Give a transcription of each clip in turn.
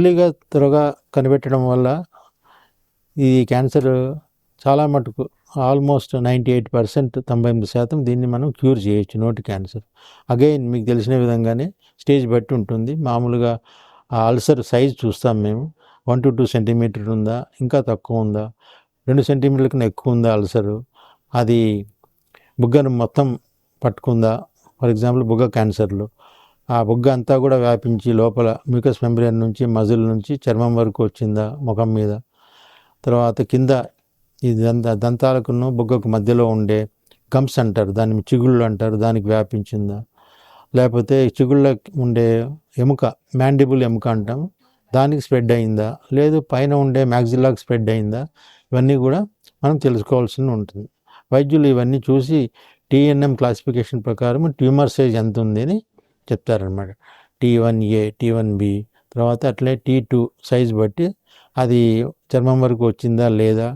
ఎర్లీగా త్వరగా కనిపెట్టడం వల్ల ఈ క్యాన్సర్ చాలా మటుకు ఆల్మోస్ట్ నైంటీ ఎయిట్ పర్సెంట్ తొంభై ఎనిమిది శాతం దీన్ని మనం క్యూర్ చేయొచ్చు నోటి క్యాన్సర్ అగైన్ మీకు తెలిసిన విధంగానే స్టేజ్ బట్టి ఉంటుంది. మామూలుగా ఆ అల్సర్ సైజ్ చూస్తాం మేము. వన్ టు టూ సెంటీమీటర్ ఉందా ఇంకా తక్కువ ఉందా? రెండు సెంటీమీటర్ల కన్నా ఎక్కువ ఉందా అల్సరు అది బుగ్గను మొత్తం పట్టుకుందా? ఫర్ ఎగ్జాంపుల్ బుగ్గ క్యాన్సర్లు ఆ బుగ్గ అంతా కూడా వ్యాపించి లోపల మ్యూకస్ మెంబ్రేన్ నుంచి మజిల్ నుంచి చర్మం వరకు వచ్చిందా ముఖం మీద. తర్వాత కింద ఈ దంత దంతాలకును బుగ్గకు మధ్యలో ఉండే గమ్స్ అంటారు. దాన్ని చిగుళ్ళు అంటారు. దానికి వ్యాపించిందా. లేకపోతే చిగుళ్ళ ఉండే ఎముక మ్యాండిబుల్ ఎముక అంటాం. దానికి స్ప్రెడ్ అయిందా? లేదు పైన ఉండే మ్యాగ్జిల్లాకి స్ప్రెడ్ అయిందా? ఇవన్నీ కూడా మనం తెలుసుకోవాల్సి ఉంటుంది. వైద్యులు ఇవన్నీ చూసి టీఎన్ఎం క్లాసిఫికేషన్ ప్రకారం ట్యూమర్ సైజ్ ఎంత ఉంది అని చెప్తారనమాట T one A T one B తర్వాత అట్లే టీ టూ సైజ్ బట్టి అది చర్మం వరకు వచ్చిందా లేదా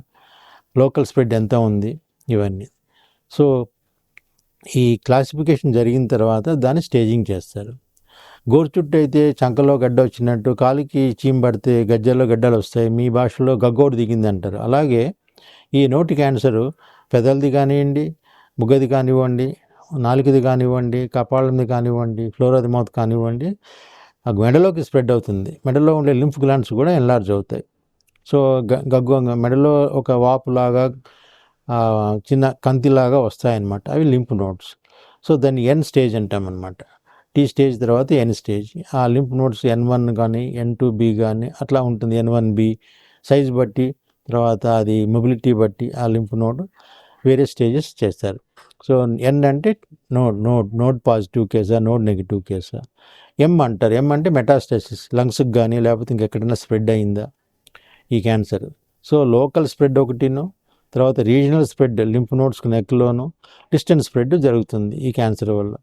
లోకల్ స్ప్రెడ్ ఎంత ఉంది ఇవన్నీ. సో ఈ క్లాసిఫికేషన్ జరిగిన తర్వాత దాన్ని స్టేజింగ్ చేస్తారు. గోరు చుట్టూ అయితే చంకలో గడ్డ వచ్చినట్టు కాలికి చీమ్ పడితే గజ్జల్లో గడ్డలు వస్తాయి మీ భాషలో గగ్గోడు దిగింది అంటారు అలాగే ఈ నోటి క్యాన్సరు పెదలది కానివ్వండి బుగ్గది కానివ్వండి నాలుకది కానివ్వండి కపాలంది కానివ్వండి ఫ్లోరాది మౌత్ కానివ్వండి ఆ మెడలోకి స్ప్రెడ్ అవుతుంది. మెడలో ఉండే లింఫ్ గ్లాండ్స్ కూడా ఎన్లార్జ్ అవుతాయి. సో గ గగ్గు మెడలో ఒక వాపులాగా లాగా చిన్న కంతిలాగా వస్తాయన్నమాట. అవి లింఫ్ నోట్స్ సో దాన్ని ఎన్ స్టేజ్ అంటామన్నమాట. టీ స్టేజ్ తర్వాత ఎన్ స్టేజ్. ఆ లింఫ్ నోట్స్ ఎన్ వన్ కానీ ఎన్ టూ బి కానీ అట్లా ఉంటుంది. ఎన్ వన్ బి. సైజ్ బట్టి తర్వాత అది మొబిలిటీ బట్టి ఆ లింఫ్ నోడ్ వేరే స్టేజెస్ చేస్తారు. సో ఎన్ అంటే నోడ్ నోడ్ నోడ్ పాజిటివ్ కేసా నోడ్ నెగిటివ్ కేసా? ఎం అంటారు. ఎం అంటే మెటాస్టాసిస్ లంగ్స్కి కానీ లేకపోతే ఇంకెక్కడైనా స్ప్రెడ్ అయిందా? ఈ క్యాన్సర్ సో లోకల్ స్ప్రెడ్ ఒకటిను తర్వాత రీజనల్ స్ప్రెడ్ లింఫ్ నోట్స్ నెక్లోను డిస్టెన్స్ స్ప్రెడ్ జరుగుతుంది ఈ క్యాన్సర్ వల్ల.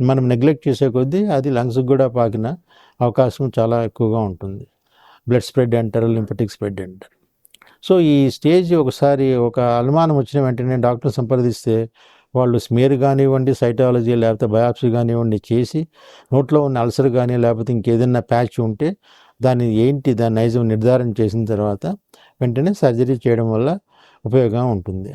మనం నెగ్లెక్ట్ చేసే కొద్దీ అది లంగ్స్కి కూడా పాకిన అవకాశం చాలా ఎక్కువగా ఉంటుంది. బ్లడ్ స్ప్రెడ్ అంటారు లింపటిక్ స్ప్రెడ్ అంటారు. సో ఈ స్టేజ్ ఒకసారి ఒక అనుమానం వచ్చిన వెంటనే డాక్టర్ సంప్రదిస్తే వాళ్ళు స్మేర్ కానివ్వండి సైటాలజీ లేకపోతే బయాప్సీ కానివ్వండి చేసి నోట్లో ఉన్న అల్సర్ కానీ లేకపోతే ఇంకేదైనా ప్యాచ్ ఉంటే దాన్ని ఏంటి దాని నైజం నిర్ధారణ చేసిన తర్వాత వెంటనే సర్జరీ చేయడం వల్ల ఉపయోగం ఉంటుంది.